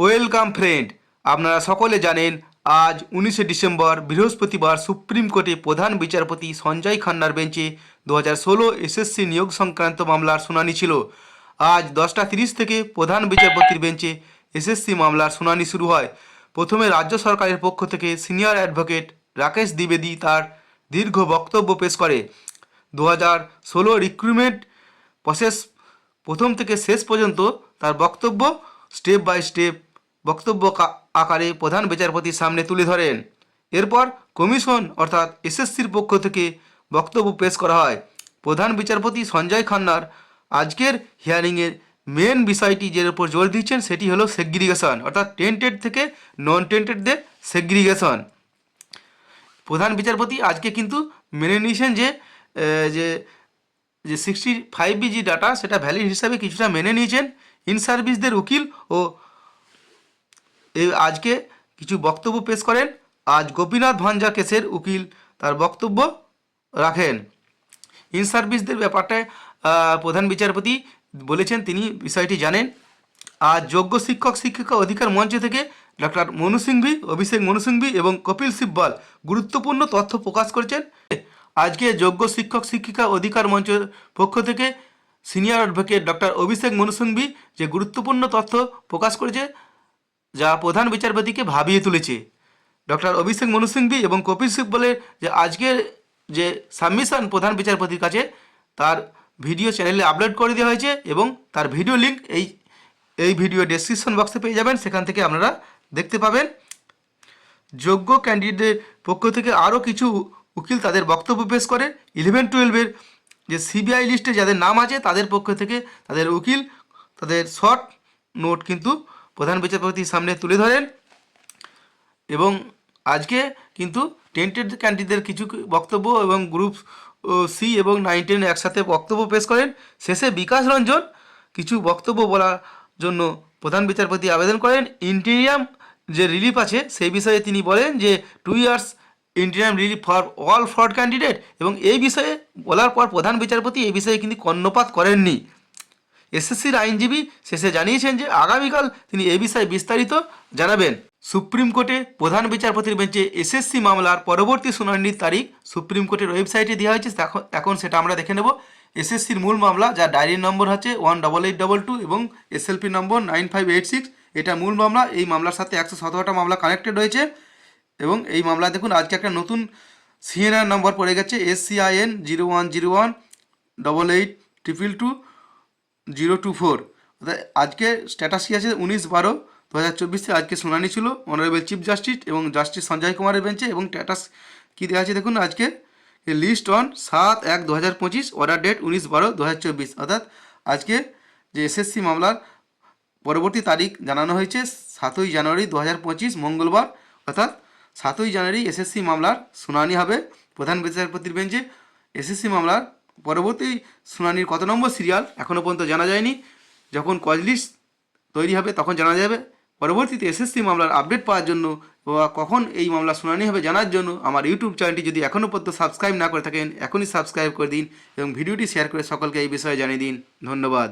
Welcome friend আপনারা সকলে জানেন, আজ উনিশে ডিসেম্বর বৃহস্পতিবার সুপ্রিম কোর্টে প্রধান বিচারপতি সঞ্জয় খান্নার বেঞ্চে দু হাজার ষোলো এসএসসি নিয়োগ সংক্রান্ত মামলার শুনানি ছিল। আজ দশটা তিরিশ থেকে প্রধান বিচারপতির বেঞ্চে এসএসসি মামলার শুনানি শুরু হয়। প্রথমে রাজ্য সরকারের পক্ষ থেকে সিনিয়র অ্যাডভোকেট রাকেশ দ্বিবেদী তার দীর্ঘ বক্তব্য পেশ করে। দু হাজার ষোলো রিক্রুটমেন্ট প্রসেস প্রথম থেকে শেষ পর্যন্ত তার বক্তব্য স্টেপ বাই স্টেপ বক্তব্য আকারে প্রধান বিচারপতির সামনে তুলে ধরেন। এরপর কমিশন অর্থাৎ এসএসসির পক্ষ থেকে বক্তব্য পেশ করা হয়। প্রধান বিচারপতি সঞ্জয় খান্নার আজকের হিয়ারিংয়ের মেন বিষয়টি যে উপর জোর দিচ্ছেন সেটি হলো সেগ্রিগেশন অর্থাৎ টেন্টেড থেকে নন টেন্টেডদের সেগ্রিগেশন প্রধান বিচারপতি আজকে কিন্তু মেনে নিয়েছেন যে যে যে সিক্সটি ফাইভ বিজি ডাটা সেটা ভ্যালিড হিসাবে কিছুটা মেনে নিয়েছেন। ইন সার্ভিসদের উকিল ও আজকে কিছু বক্তব্য পেশ করেন। আজ গোপীনাথ ভাঞ্জা কেসের উকিল তার বক্তব্য রাখেন। ইন সার্ভিসদের ব্যাপারটায় প্রধান বিচারপতি বলেছেন, তিনি বিষয়টি জানেন। আজ যোগ্য শিক্ষক, শিক্ষিকা অধিকার মঞ্চ থেকে ডক্টর মনু সিংভি, অভিষেক মনু সিংভি এবং কপিল সিব্বল গুরুত্বপূর্ণ তথ্য প্রকাশ করেছেন। আজকে যোগ্য শিক্ষক, শিক্ষিকা অধিকার মঞ্চের পক্ষ থেকে senior advocate doctor Abhishek Manu Singhvi যে গুরুত্বপূর্ণ তথ্য প্রকাশ করেছে যা প্রধান বিচারপতিকে ভাবিয়ে তুলেছে। ডক্টর অভিষেক মনু সিংভি এবং কপিল সিব্বলের যে, আজকের যে সাবমিশন প্রধান বিচারপতির কাছে, তার ভিডিও চ্যানেলে আপলোড করে দেওয়া হয়েছে এবং তার ভিডিও লিঙ্ক এই এই ভিডিও ডেসক্রিপশন বক্সে পেয়ে যাবেন। সেখান থেকে আপনারা দেখতে পাবেন। যোগ্য ক্যান্ডিডেটের পক্ষ থেকে আরও কিছু উকিল তাদের বক্তব্য পেশ করে। ইলেভেন টুয়েলভের যে সিবিআই লিস্টে যাদের নাম আছে, তাদের পক্ষ থেকে তাদের উকিল, তাদের শর্ট নোট কিন্তু প্রধান বিচারপতির সামনে তুলে ধরেন। এবং আজকে কিন্তু টেন্টেড ক্যান্ডিডেটদের কিছু বক্তব্য এবং গ্রুপ সি এবং নাইন টেন একসাথে বক্তব্য পেশ করেন। শেষে বিকাশ রঞ্জন কিছু বক্তব্য বলার জন্য প্রধান বিচারপতি আবেদন করেন। ইন্টেরিয়াম যে রিলিফ আছে, সেই বিষয়ে তিনি বলেন যে two years interim relief for all fraud candidate এবং এই বিষয়ে বলার পর প্রধান বিচারপতি এই বিষয়ে কিন্তু কর্ণপাত করেননি। এসএসসির আইনজীবী শেষে জানিয়েছেন যে আগামীকাল তিনি এ বিষয়ে বিস্তারিত জানাবেন। সুপ্রিম কোর্টে প্রধান বিচারপতির বেঞ্চে এসএসসি মামলার পরবর্তী শুনানির তারিখ সুপ্রিম কোর্টের ওয়েবসাইটে দেওয়া হয়েছে এখন সেটা আমরা দেখে নেব। এসএসসির মূল মামলা, যার ডায়েরি নম্বর হচ্ছে one double eight double two এবং SLP number nine five eight six, এটা মূল মামলা। এই মামলার সাথে একশো সতেরোটা মামলা কানেক্টেড রয়েছে এবং এই মামলা দেখুন, আজকে একটা নতুন সিএনআর নম্বর পড়ে গেছে S CIN zero one zero one double eight triple two. Zero two four. অর্থাৎ আজকে স্ট্যাটাস কী আছে? উনিশ বারো, দু হাজার চব্বিশে আজকে শুনানি ছিল। অনারেবল চিফ জাস্টিস এবং জাস্টিস সঞ্জয় কুমারের বেঞ্চে এবং স্ট্যাটাস কী দেওয়া আছে দেখুন আজকে? লিস্ট অন সাত এক, দু হাজার পঁচিশ অর্ডার ডেট উনিশ বারো, দু হাজার চব্বিশ। অর্থাৎ আজকে যে এসএসসি মামলার পরবর্তী তারিখ জানানো হয়েছে, সাতই জানুয়ারি দু হাজার পঁচিশ, মঙ্গলবার। অর্থাৎ সাতই জানুয়ারি এসএসসি মামলার শুনানি হবে প্রধান বিচারপতির বেঞ্চে এসএসসি মামলার পরবর্তী শুনানির কত নম্বর সিরিয়াল এখনও পর্যন্ত জানা যায়নি। যখন কজলিস্ট তৈরি হবে তখন জানা যাবে। পরবর্তীতে এসএসসি মামলার আপডেট পাওয়ার জন্য বা কখন এই মামলা শুনানি হবে জানার জন্য আমার ইউটিউব চ্যানেলটি যদি এখনও পর্যন্ত সাবস্ক্রাইব না করে থাকেন, এখনই সাবস্ক্রাইব করে দিন এবং ভিডিওটি শেয়ার করে সকলকে এই বিষয়ে জানিয়ে দিন। ধন্যবাদ।